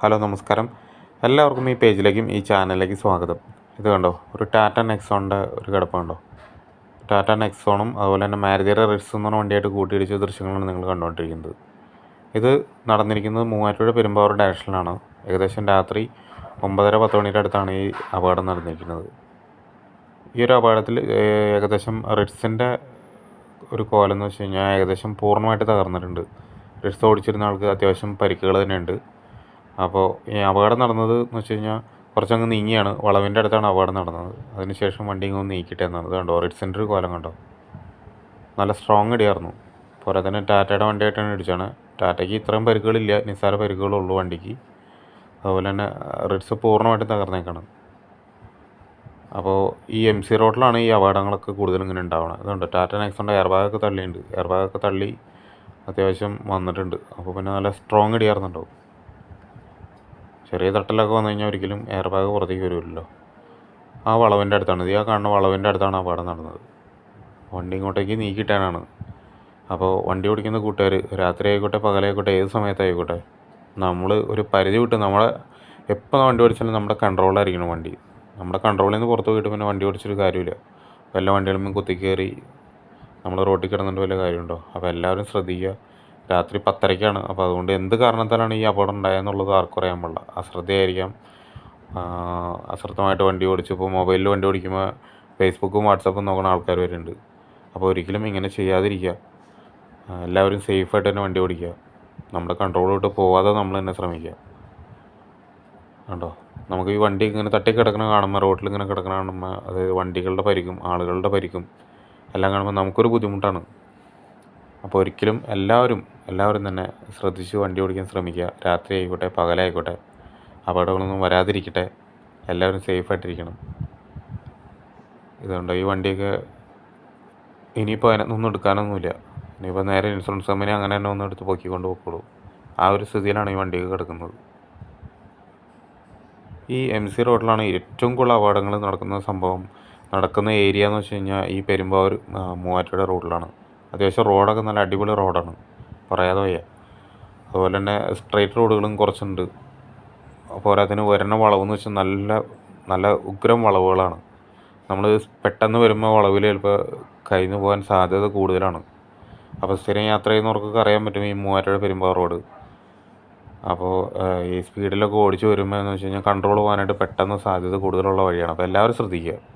Hello നമസ്കാരം. എല്ലാവർക്കും ഈ പേജിലേക്കും ഈ ചാനലിലേക്കും സ്വാഗതം. ഇത് കണ്ടോ ഒരു ടാറ്റ നെക്സോണിന്റെ ഒരു കിടപ്പുണ്ടോ ടാറ്റ നെക്സോണും അതുപോലെ തന്നെ മാരുതിയുടെ റിഡ്സ് എന്ന് പറഞ്ഞ വണ്ടിയായിട്ട് കൂട്ടിയിടിച്ച ദൃശ്യങ്ങളാണ് നിങ്ങൾ കണ്ടുകൊണ്ടിരിക്കുന്നത്. ഇത് നടന്നിരിക്കുന്നത് മൂവാറ്റുപുഴ പെരുമ്പാവൂർ ഡയറക്ഷനിലാണ്. ഏകദേശം രാത്രി ഒമ്പതര പത്ത് മണിയുടെ അടുത്താണ് ഈ അപകടം നടന്നിരിക്കുന്നത്. ഈ ഒരു അപകടത്തിൽ ഏകദേശം റിഡ്സിന്റെ ഒരു കോലം എന്ന് വെച്ച് കഴിഞ്ഞാൽ ഏകദേശം പൂർണമായിട്ട് തകർന്നിട്ടുണ്ട്. റിഡ്സ് ഓടിച്ചിരുന്ന ആൾക്ക് അത്യാവശ്യം പരിക്കുകൾ തന്നെയുണ്ട്. അപ്പോൾ ഈ അപകടം നടന്നത് എന്ന് വെച്ച് കഴിഞ്ഞാൽ കുറച്ചങ്ങ് നീങ്ങിയാണ്. വളവിന്റെ അടുത്താണ് അപകടം നടന്നത്. അതിനുശേഷം വണ്ടി ഇങ്ങ് നീക്കിയിട്ട് എന്നാണ്. കണ്ടോ റെഡ് സെന്റർ കോലം കണ്ടോ? നല്ല സ്ട്രോങ് ഇടിയായിരുന്നു. പോരാ തന്നെ ടാറ്റയുടെ വണ്ടിയായിട്ടാണ് ഇടിച്ചാണ്. ടാറ്റയ്ക്ക് ഇത്രയും പരിക്കുകളില്ല. നിസ്സാര പരിക്കുകളുള്ളൂ വണ്ടിക്ക്. അതുപോലെ തന്നെ റെഡ്സ് പൂർണമായിട്ടും തകർന്നേക്കാണ്. അപ്പോൾ ഈ എം സി റോഡിലാണ് ഈ അപകടങ്ങളൊക്കെ കൂടുതലും ഇങ്ങനെ ഉണ്ടാവുന്നത് അതുകൊണ്ട് ടാറ്റ നെക്സോണിന്റെ എയർ ബാഗൊക്കെ തള്ളിയുണ്ട് എയർ ബാഗൊക്കെ തള്ളി അത്യാവശ്യം വന്നിട്ടുണ്ട്. അപ്പോൾ പിന്നെ നല്ല സ്ട്രോങ് ഇടിയായിരുന്നുണ്ടാവും. ചെറിയ തട്ടലൊക്കെ വന്നു കഴിഞ്ഞാൽ ഒരിക്കലും എയർ ബാഗ് പുറത്തേക്ക് വരുമല്ലോ ആ വളവിന്റെ അടുത്താണ്. ഇത് ആ കാണുന്ന വളവിന്റെ അടുത്താണ് അപകടം നടന്നത്. വണ്ടി ഇങ്ങോട്ടേക്ക് നീക്കിയിട്ടാണ് അപ്പോൾ വണ്ടി ഓടിക്കുന്ന കൂട്ടുകാർ രാത്രി ആയിക്കോട്ടെ പകലായിക്കോട്ടെ ഏത് സമയത്തായിക്കോട്ടെ നമ്മൾ ഒരു പരിധി വിട്ട് നമ്മളെ എപ്പോൾ വണ്ടി ഓടിച്ചാലും നമ്മുടെ കൺട്രോളിലായിരിക്കണം വണ്ടി. നമ്മുടെ കൺട്രോളിൽ നിന്ന് പുറത്ത് പോയിട്ട് പിന്നെ വണ്ടി ഓടിച്ചൊരു കാര്യമില്ല. വല്ല വണ്ടികളും കുത്തിക്കയറി നമ്മൾ റോട്ടിൽ കിടന്നിട്ട് വല്ല കാര്യമുണ്ടോ? അപ്പോൾ എല്ലാവരും ശ്രദ്ധിക്കുക. രാത്രി പത്തരയ്ക്കാണ്. അപ്പോൾ അതുകൊണ്ട് എന്ത് കാരണത്താലാണ് ഈ അപകടം ഉണ്ടായെന്നുള്ളത് ആർക്കും അറിയാൻ പാടില്ല. അശ്രദ്ധയായിരിക്കാം. അശ്രദ്ധമായിട്ട് വണ്ടി ഓടിച്ചു ഇപ്പോൾ മൊബൈലിൽ വണ്ടി ഓടിക്കുമ്പോൾ ഫേസ്ബുക്കും വാട്സപ്പും നോക്കുന്ന ആൾക്കാർ വരുന്നുണ്ട് അപ്പോൾ ഒരിക്കലും ഇങ്ങനെ ചെയ്യാതിരിക്കുക. എല്ലാവരും സേഫായിട്ട് തന്നെ വണ്ടി ഓടിക്കുക. നമ്മുടെ കൺട്രോൾ വിട്ട് പോവാതെ നമ്മൾ തന്നെ ശ്രമിക്കുക. കണ്ടോ? നമുക്ക് ഈ വണ്ടി ഇങ്ങനെ തട്ടി കിടക്കണ കാണുമ്പോൾ റോട്ടിൽ ഇങ്ങനെ കിടക്കണ കാണുമ്പോൾ അതായത് വണ്ടികളുടെ പരിക്കും ആളുകളുടെ പരിക്കും എല്ലാം കാണുമ്പോൾ നമുക്കൊരു ബുദ്ധിമുട്ടാണ്. അപ്പോൾ ഒരിക്കലും എല്ലാവരും എല്ലാവരും തന്നെ ശ്രദ്ധിച്ച് വണ്ടി ഓടിക്കാൻ ശ്രമിക്കുക. രാത്രി ആയിക്കോട്ടെ പകലായിക്കോട്ടെ അപകടങ്ങളൊന്നും വരാതിരിക്കട്ടെ എല്ലാവരും സേഫായിട്ടിരിക്കണം ഇതുകൊണ്ട് ഈ വണ്ടിയൊക്കെ ഇനിയിപ്പോൾ അതിനൊന്നും എടുക്കാനൊന്നുമില്ല. ഇനിയിപ്പോൾ നേരെ ഇൻഷുറൻസ് കമ്പനി അങ്ങനെ തന്നെ ഒന്ന് എടുത്ത് പൊക്കിക്കൊണ്ട് പോയിക്കോളൂ ആ ഒരു സ്ഥിതിയിലാണ് ഈ വണ്ടിയൊക്കെ കിടക്കുന്നത്. ഈ എം സി റോഡിലാണ് ഏറ്റവും കൂടുതൽ അപകടങ്ങൾ നടക്കുന്ന സംഭവം നടക്കുന്ന ഏരിയ എന്ന് വെച്ച് കഴിഞ്ഞാൽ ഈ പെരുമ്പാവൂർ മൂവാറ്റുപുഴ റോഡിലാണ്. അത്യാവശ്യം റോഡൊക്കെ നല്ല അടിപൊളി റോഡാണ്. പറയാതെ വയ്യ. അതുപോലെ തന്നെ സ്ട്രെയിറ്റ് റോഡുകളും കുറച്ചുണ്ട്. പോരാത്തിന് വരുന്ന വളവെന്ന് വെച്ചാൽ നല്ല നല്ല ഉഗ്രം വളവുകളാണ്. നമ്മൾ പെട്ടെന്ന് വരുമ്പോൾ വളവിൽ ചിലപ്പോൾ കഴിഞ്ഞു പോകാൻ സാധ്യത കൂടുതലാണ്. അപ്പോൾ സ്ഥിരം യാത്ര ചെയ്യുന്നവർക്കൊക്കെ അറിയാൻ പറ്റും ഈ മൂവാറ്റുപുഴ പെരുമ്പാ റോഡ്. അപ്പോൾ ഈ സ്പീഡിലൊക്കെ ഓടിച്ച് വരുമ്പോൾ എന്ന് വെച്ച് കഴിഞ്ഞാൽ കൺട്രോൾ പോകാനായിട്ട് പെട്ടെന്ന് സാധ്യത കൂടുതലുള്ള വഴിയാണ്. അപ്പോൾ എല്ലാവരും ശ്രദ്ധിക്കുക.